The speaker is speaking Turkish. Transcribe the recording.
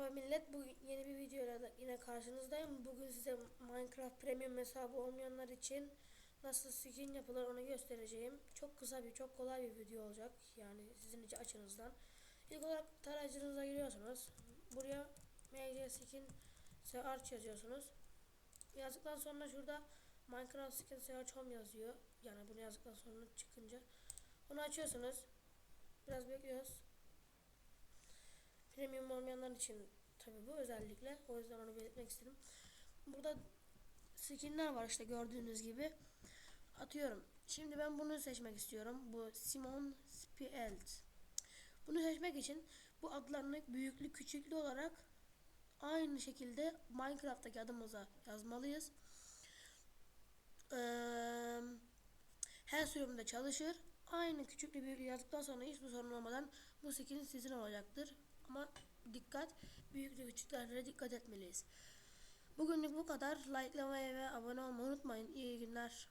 Merhaba millet. Bugün yeni bir videoyla yine karşınızdayım. Bugün size Minecraft Premium hesabı olmayanlar için nasıl skin yapılır onu göstereceğim. Çok kısa bir, çok kolay bir video olacak. Yani sizin için açınızdan. İlk olarak tarayıcınıza giriyorsunuz. Buraya mc skin search yazıyorsunuz. Yazdıktan sonra şurada Minecraft skin search home yazıyor. Yani bunu yazdıktan sonra çıkınca onu açıyorsunuz. Biraz bekliyoruz. Premium olmayanlar için tabi bu özellikle. O yüzden onu belirtmek istedim. Burada skinler var işte gördüğünüz gibi. Atıyorum. Şimdi ben bunu seçmek istiyorum. Bu Simon Spielt. Bunu seçmek için bu adlarını büyüklü küçüklü olarak aynı şekilde Minecraft'taki adımıza yazmalıyız. Ee, her sürümde çalışır. Aynı küçüklü büyüklü yazdıktan sonra hiçbir sorun olmadan bu skin sizin olacaktır. Ama dikkat, büyüklü küçüklere dikkat etmeliyiz. Bugünlük bu kadar. Likelamayı ve abone olmayı unutmayın. İyi günler.